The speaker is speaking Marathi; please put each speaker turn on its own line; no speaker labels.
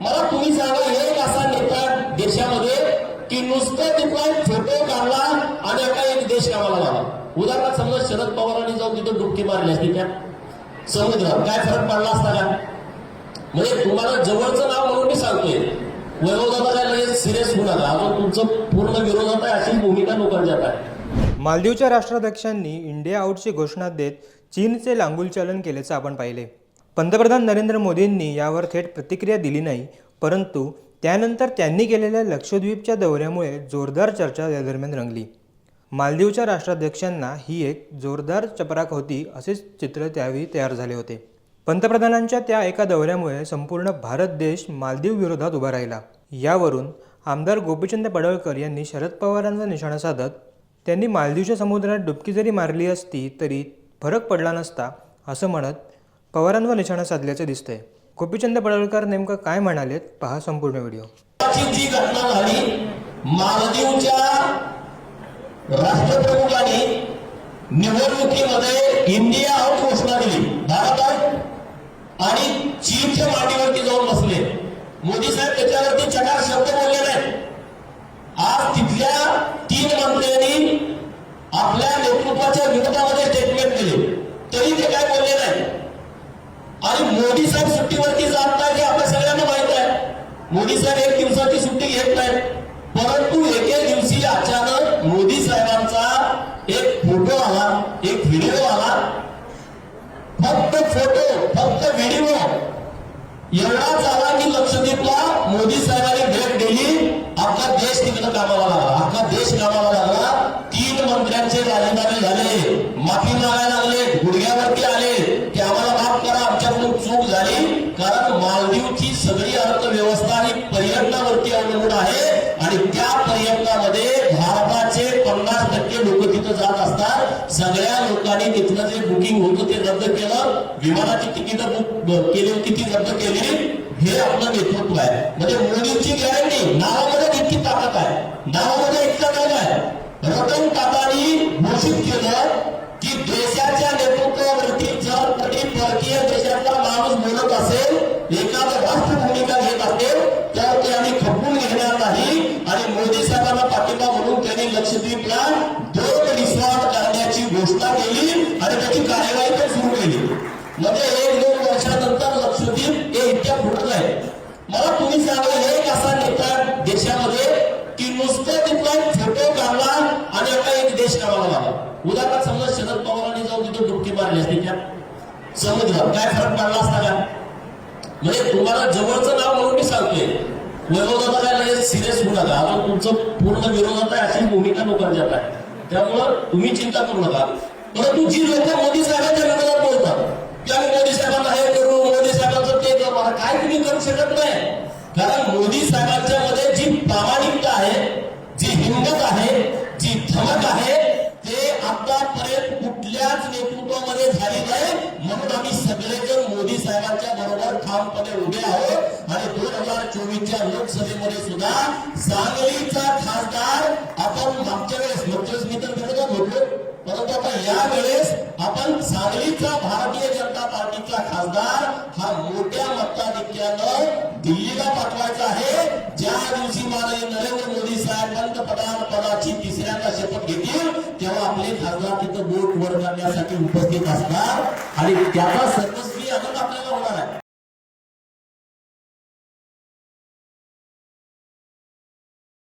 मला तुम्ही सांगा एक असा नेता देशामध्ये की नुसतं तिथला फोटो काढला आणि आता एक देश कामाला लावला. उदाहरणार्थ समजा शरद पवारांनी जाऊन तिथं डुबकी मारली असती त्या समुद्रात. काय फरक पडला असता का? म्हणजे तुम्हाला जवळचं नाव म्हणून मी सांगतोय. वैभवदादा सिरियस होऊ अजून तुमचं पूर्ण विरोधात आहे अशीच भूमिका लोकांच्यात आहे.
मालदीवच्या राष्ट्राध्यक्षांनी इंडिया आउटची घोषणा देत चीनचे लांगुलचालन केल्याचं आपण पाहिले पंतप्रधान नरेंद्र मोदींनी यावर थेट प्रतिक्रिया दिली नाही परंतु त्यानंतर त्यांनी केलेल्या लक्षद्वीपच्या दौऱ्यामुळे जोरदार चर्चा या दरम्यान रंगली. मालदीवच्या राष्ट्राध्यक्षांना ही एक जोरदार चपराक होती असेच चित्र त्यावेळी तयार झाले होते. पंतप्रधानांच्या त्या एका दौऱ्यामुळे संपूर्ण भारत देश मालदीव विरोधात उभा राहिला. यावरून आमदार गोपीचंद पडळकर यांनी शरद पवारांचा निशाणा साधत त्यांनी मालदीवच्या समुद्रात डुबकी जरी मारली असती तरी फरक पडला नसता असं म्हणत पवारांवर निशाणा साधल्याचं दिसतंय. गोपीचंद पडळकर नेमकं काय म्हणालेत पहा संपूर्ण व्हिडिओ.
जी घटना झाली. मालदीवच्या राष्ट्रप्रमुखांनी निवडणुकीमध्ये इंडिया आउट घोषणा दिली भारतात आणि चीनच्या मांडीवरती जाऊन बसले. मोदी साहेब त्याच्यावरती चकार शब्द बोलले नाही आज तिथल्या तीन मंत्र्यांनी आपल्या नेतृत्वाच्या विरोधामध्ये एक दिवसाची सुट्टी घेत नाहीत. परंतु एके दिवशी अचानक मोदी साहेबांचा एक फोटो आला एक व्हिडिओ आला. फक्त फोटो फक्त व्हिडिओ एवढाच आला की लक्षद्वीपला मोदी साहेबांनी भेट दिली. आपला देश तिकडे कामाला लागला. आपला देश कामाला लागला. तीन मंत्र्यांचे राजीनामे झाले. माफी मागायला लागले. गुडघ्यावरती आले. की आम्हाला माफ करा. आमच्याकडून चूक झाली. कारण मालदीवची सगळी अर्थ वरती अवलंबून आहे. आणि त्या पर्यटनामध्ये भारताचे पन्नास टक्के लोक तिथं जात असतात. सगळ्या लोकांनी तिथलं जे बुकिंग होतं ते रद्द केलं. विमानाची तिकीट बुक केली होती ती रद्द केली. हे आपलं नेतृत्व आहे. म्हणजे मोदींची गॅरंटी नावामध्ये इतकी ताकद आहे. नावामध्ये इतकं नाव आहे. रतन टाटानी घोषित केलं की देशाच्या नेतृत्व लक्षद्वीपला दोन रिसॉर्ट करण्याची घोषणा केली आणि त्याची कार्यवाही पण सुरू केली. म्हणजे एक दोन वर्षानंतर लक्षद्वीप हे इतक्या फुटलंय आहे. मला तुम्ही सांगा एक असा नेता देशामध्ये की नुसतं तिथला एक फोटो काढला आणि आता एक देश कामाला लागला? उदाहरणार्थ समजा शरद पवारांनी जाऊन तिथं डुबकी मारली असते त्या समुद्रात. काय फरक पडला असता का? म्हणजे तुम्हाला जवळचं नाव म्हणून मी सांगतोय. वैभवदादा काय लगेच सिरियस होऊ नका. अजून तुमचं पूर्ण विरोधात आहे अशी भूमिका लोकांच्यात आहे. त्यामुळं तुम्ही चिंता करू नका. परंतु जी लोक मोदी साहेबांच्या विरोधात बोलतात की आम्ही मोदी साहेबांना हे करू मोदी साहेबांचं ते करू आता काय तुम्ही करू शकत नाही. कारण मोदी साहेबांच्या मध्ये जी प्रामाणिकता आहे जी हिंमत आहे जी धमक आहे ते आतापर्यंत कुठल्याच नेतृत्वामध्ये झाली नाही. म्हणून आम्ही सगळेजण मोदी साहेबांच्या बरोबर ठामपणे उभे आहोत. चोवीसच्या लोकसभेमध्ये सुद्धा सांगलीचा खासदार आपण मागच्या वेळेस लोकसभेस मी तर परंतु आता या वेळेस आपण सांगलीचा भारतीय जनता पार्टीचा खासदार हा मोठ्या मताधिक्यानं दिल्लीला पाठवायचा आहे. ज्या दिवशी माननीय नरेंद्र मोदी साहेब पंतप्रधान पदाची तिसऱ्यांदा शपथ घेतील तेव्हा आपले खासदार तिथं बोट वर करण्यासाठी उपस्थित असणार. आणि त्याचा सर्वस्वी आनंद आपल्याला